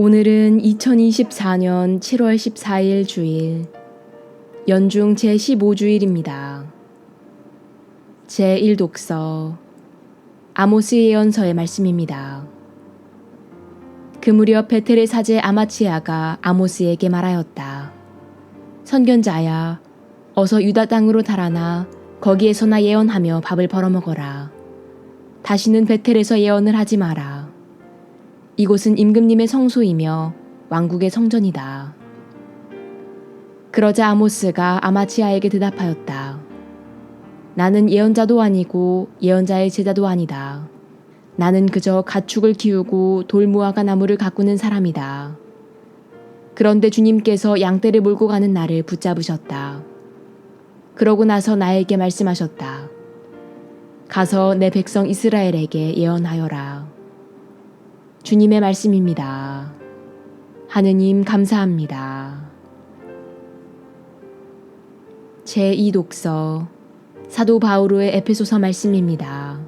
오늘은 2024년 7월 14일 주일, 연중 제15주일입니다. 제1독서, 아모스 예언서의 말씀입니다. 그 무렵 베텔의 사제 아마치아가 아모스에게 말하였다. 선견자야, 어서 유다 땅으로 달아나 거기에서나 예언하며 밥을 벌어먹어라. 다시는 베텔에서 예언을 하지 마라. 이곳은 임금님의 성소이며 왕국의 성전이다. 그러자 아모스가 아마치아에게 대답하였다. 나는 예언자도 아니고 예언자의 제자도 아니다. 나는 그저 가축을 키우고 돌무화과 나무를 가꾸는 사람이다. 그런데 주님께서 양떼를 몰고 가는 나를 붙잡으셨다. 그러고 나서 나에게 말씀하셨다. 가서 내 백성 이스라엘에게 예언하여라. 주님의 말씀입니다. 하느님 감사합니다. 제2독서 사도 바오로의 에페소서 말씀입니다.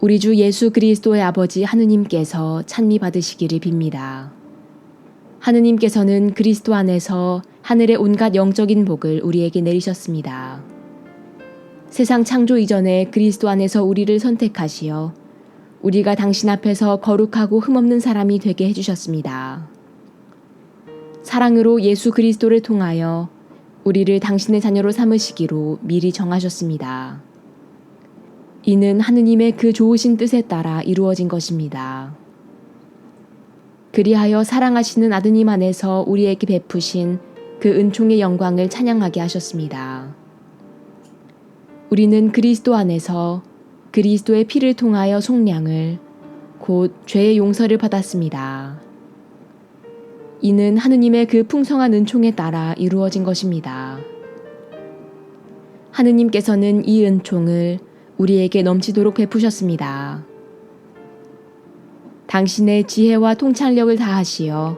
우리 주 예수 그리스도의 아버지 하느님께서 찬미 받으시기를 빕니다. 하느님께서는 그리스도 안에서 하늘의 온갖 영적인 복을 우리에게 내리셨습니다. 세상 창조 이전에 그리스도 안에서 우리를 선택하시어 우리가 당신 앞에서 거룩하고 흠없는 사람이 되게 해주셨습니다. 사랑으로 예수 그리스도를 통하여 우리를 당신의 자녀로 삼으시기로 미리 정하셨습니다. 이는 하느님의 그 좋으신 뜻에 따라 이루어진 것입니다. 그리하여 사랑하시는 아드님 안에서 우리에게 베푸신 그 은총의 영광을 찬양하게 하셨습니다. 우리는 그리스도 안에서 그리스도의 피를 통하여 속량을 곧 죄의 용서를 받았습니다. 이는 하느님의 그 풍성한 은총에 따라 이루어진 것입니다. 하느님께서는 이 은총을 우리에게 넘치도록 베푸셨습니다. 당신의 지혜와 통찰력을 다하시어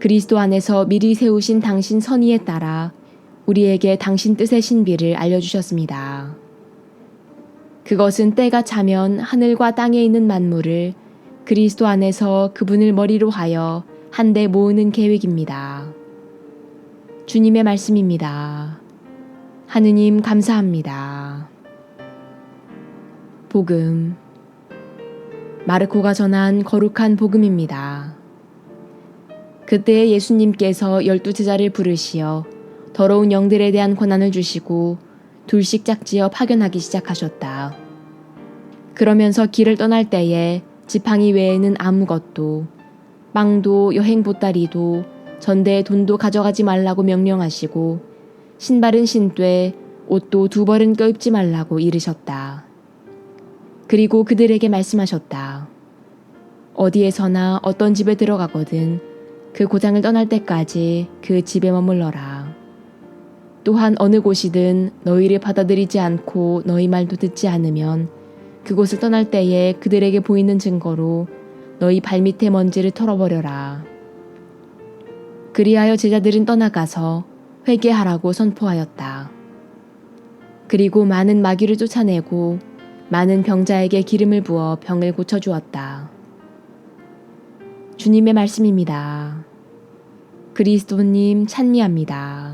그리스도 안에서 미리 세우신 당신 선의에 따라 우리에게 당신 뜻의 신비를 알려주셨습니다. 그것은 때가 차면 하늘과 땅에 있는 만물을 그리스도 안에서 그분을 머리로 하여 한데 모으는 계획입니다. 주님의 말씀입니다. 하느님 감사합니다. 복음 마르코가 전한 거룩한 복음입니다. 그때 예수님께서 열두 제자를 부르시어 더러운 영들에 대한 권한을 주시고 둘씩 짝지어 파견하기 시작하셨다. 그러면서 길을 떠날 때에 지팡이 외에는 아무것도 빵도 여행 보따리도 전대의 돈도 가져가지 말라고 명령하시고 신발은 신되 옷도 두 벌은 껴입지 말라고 이르셨다. 그리고 그들에게 말씀하셨다. 어디에서나 어떤 집에 들어가거든 그 고장을 떠날 때까지 그 집에 머물러라. 또한 어느 곳이든 너희를 받아들이지 않고 너희 말도 듣지 않으면 그곳을 떠날 때에 그들에게 보이는 증거로 너희 발밑에 먼지를 털어버려라. 그리하여 제자들은 떠나가서 회개하라고 선포하였다. 그리고 많은 마귀를 쫓아내고 많은 병자에게 기름을 부어 병을 고쳐주었다. 주님의 말씀입니다. 그리스도님 찬미합니다.